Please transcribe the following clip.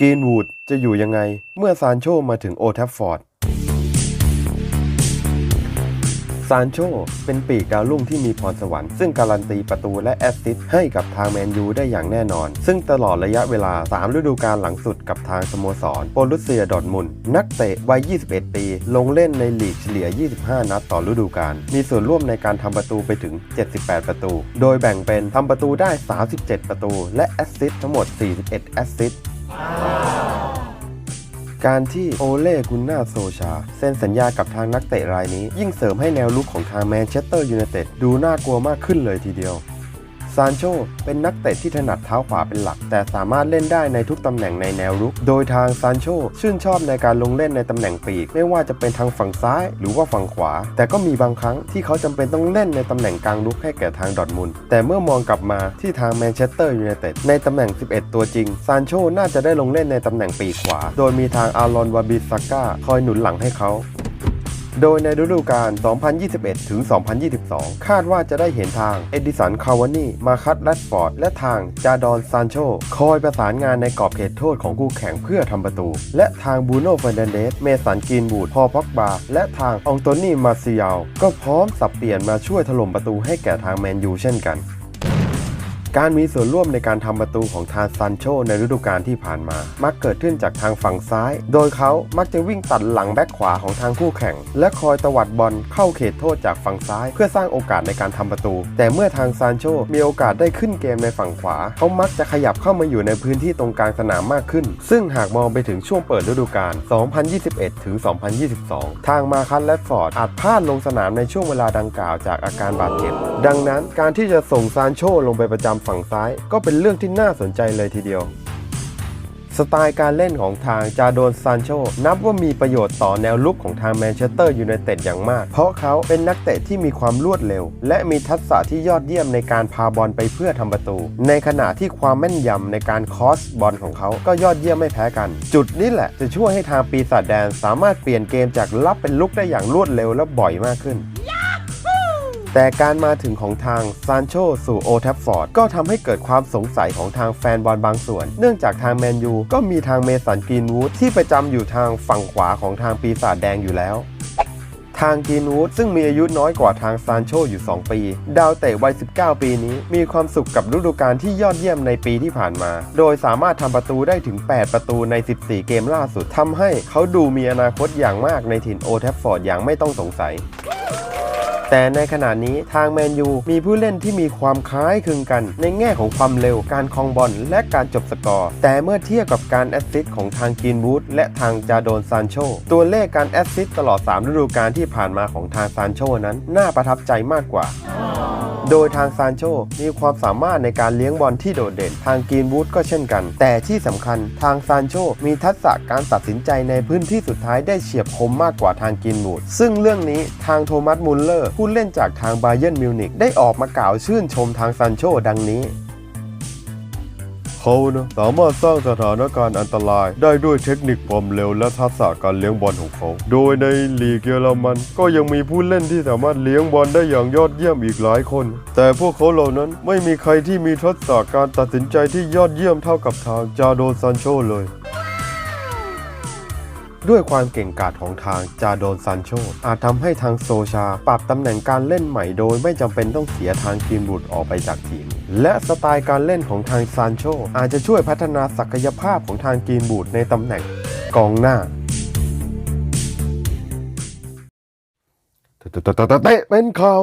กรีนวูดจะอยู่ยังไงเมื่อซานโชมาถึงโอทัฟฟอร์ด ซานโชเป็นปีกดาวรุ่งที่มีพรสวรรค์ซึ่งการันตีประตูและแอสซิสต์ให้กับทางแมนยูได้อย่างแน่นอน ซึ่งตลอดระยะเวลา 3 ฤดูกาลหลังสุดกับทางสโมสรโปลุสเซียดอร์ทมุนนักเตะวัย 21 ปี ลงเล่นในลีกเฉลี่ย 25 นัดต่อฤดูกาล มีส่วนร่วมในการทำประตูไปถึง 78 ประตู โดยแบ่งเป็นทำประตูได้ 37 ประตู และแอสซิสต์ทั้งหมด 41 แอสซิสต์ การที่โอเล่กุนนาโซชา เซ็นสัญญากับทางนักเตะรายนี้ ยิ่งเสริมให้แนวลุกของทางแมนเชสเตอร์ยูไนเต็ดดูน่ากลัวมากขึ้นเลยทีเดียว ซานโชเป็นนักเตะที่ถนัดเท้าขวาเป็นหลัก แต่สามารถเล่นได้ในทุกตำแหน่งในแนวรุก โดยทางซานโชชื่นชอบในการลงเล่นในตำแหน่งปีก ไม่ว่าจะเป็นทางฝั่งซ้าย หรือว่าฝั่งขวา แต่ก็มีบางครั้งที่เขาจำเป็นต้องเล่นในตำแหน่งกลางรุกให้แก่ทางดอทมุนแต่เมื่อมองกลับมาที่ทางแมนเชสเตอร์ยูไนเต็ดในตำแหน่ง 11 ตัวจริงซานโชน่าจะได้ลงเล่นในตำแหน่งปีกขวา โดยมีทางอารอนวาบิสก้าคอยหนุนหลังให้เขา โดยในฤดูกาล 2021 ถึง 2022 คาดว่าจะได้เห็นทางเอดิสัน คาวานี่ มาคัตแรดฟอร์ด และทางจาดอนซานโช คอยประสานงานในกรอบเขตโทษของคู่แข่งเพื่อทำประตู และทางบูโน่เฟรนเดส เมสันกรีนบูดพอพ็อกบา และทางอองโตนี่ มาซิยาลก็พร้อมสับเปลี่ยนมาช่วยถล่มประตูให้แก่ทางแมนยูเช่นกัน การมีส่วนร่วมในการทำประตูของทางซันโชในฤดูกาลที่ผ่านมา มักเกิดขึ้นจากทางฝั่งซ้าย โดยเขามักจะวิ่งตัดหลังแบ็คขวาของทางคู่แข่ง และคอยตวัดบอลเข้าเขตโทษจากฝั่งซ้าย เพื่อสร้างโอกาสในการทำประตู แต่เมื่อทางซานโชมีโอกาสได้ขึ้นเกมในฝั่งขวา เขามักจะขยับเข้ามาอยู่ในพื้นที่ตรงกลางสนามมากขึ้น ซึ่งหากมองไปถึงช่วงเปิดฤดูกาล 2021 ถึง 2022 ทางมาคัสและฟอร์ดอาจพลาดลงสนามในช่วงเวลาดังกล่าวจากอาการบาดเจ็บ ดังนั้นการที่จะส่งซานโชลงไปประจำฝั่งซ้ายก็เป็นเรื่องที่น่าสนใจเลยทีเดียว สไตล์การเล่นของทางจาโดนซานโชนับว่ามีประโยชน์ต่อแนวลุกของทางแมนเชสเตอร์ยูไนเต็ดอย่างมาก เพราะเขาเป็นนักเตะที่มีความรวดเร็ว และมีทักษะที่ยอดเยี่ยมในการพาบอลไปเพื่อทำประตู ในขณะที่ความแม่นยำในการคอสบอลของเขาก็ยอดเยี่ยมไม่แพ้กัน จุดนี้แหละจะช่วยให้ทางปีศาจแดนสามารถเปลี่ยนเกมจากรับเป็นลุกได้อย่างรวดเร็วและบ่อยมากขึ้น แต่การมาถึงของทางซานโชสู่โอทัฟฟอร์ดก็ทำให้เกิดความสงสัยของทางแฟนบอลบางส่วน เนื่องจากทางแมนยูก็มีทางเมสันกรีนวูดที่ประจำอยู่ทางฝั่งขวาของทางปีศาจแดงอยู่แล้วทางกีนวูดซึ่งมีอายุน้อยกว่าทางซานโชอยู่ 2 ปี ดาวเตะวัย 19 ปีนี้ มีความสุขกับฤดูกาลที่ยอดเยี่ยมในปีที่ผ่านมา โดยสามารถทำประตูได้ถึง 8 ประตูใน 14 เกมล่าสุดทำให้เขาดูมีอนาคตอย่างมากในถิ่นโอทัฟฟอร์ดอย่างไม่ต้องสงสัย แต่ในขณะนี้ทางแมนยูมีผู้เล่นที่มีความคล้ายคลึงกัน ในแง่ของความเร็วการครองบอลและการจบสกอร์ แต่เมื่อเทียบกับการแอสซิสต์ของทางกินวูดและทางจาโดนซานโชตัวเลขการแอสซิสต์ตลอด 3 ฤดูกาลที่ผ่านมาของทางซานโชนั้น น่าประทับใจมากกว่า โดยทางซานโชมีความสามารถในการเลี้ยงบอลที่โดดเด่น ทางกรีนวูดก็เช่นกัน แต่ที่สำคัญทางซานโชมีทักษะการตัดสินใจในพื้นที่สุดท้ายได้เฉียบคมมากกว่าทางกรีนวูดซึ่งเรื่องนี้ทางโทมัส มุลเลอร์ ผู้เล่นจากทางบาเยิร์นมิวนิกได้ออกมากล่าวชื่นชมทางซานโชดังนี้ เขานะสามารถสร้างสถานการณ์อันตราย ได้ด้วยเทคนิคความเร็วและทักษะการเลี้ยงบอลของเขา โดยในลีกเยอรมันก็ยังมีผู้เล่นที่สามารถเลี้ยงบอลได้อย่างยอดเยี่ยมอีกหลายคน แต่พวกเขาเหล่านั้นไม่มีใครที่มีทักษะการตัดสินใจที่ยอดเยี่ยมเท่ากับทางจาโดซันโชเลย ด้วยความเก่งกาจของทางจาโดนซานโชอาจทำให้ทางโซชา ปรับตำแหน่งการเล่นใหม่โดยไม่จำเป็นต้องเสียทางทีมบุตรออกไปจากทีม และสไตล์การเล่นของทางซานโชอาจจะช่วยพัฒนาศักยภาพของทางกีนบูดในตำแหน่งกองหน้าเตะเป็นข่าว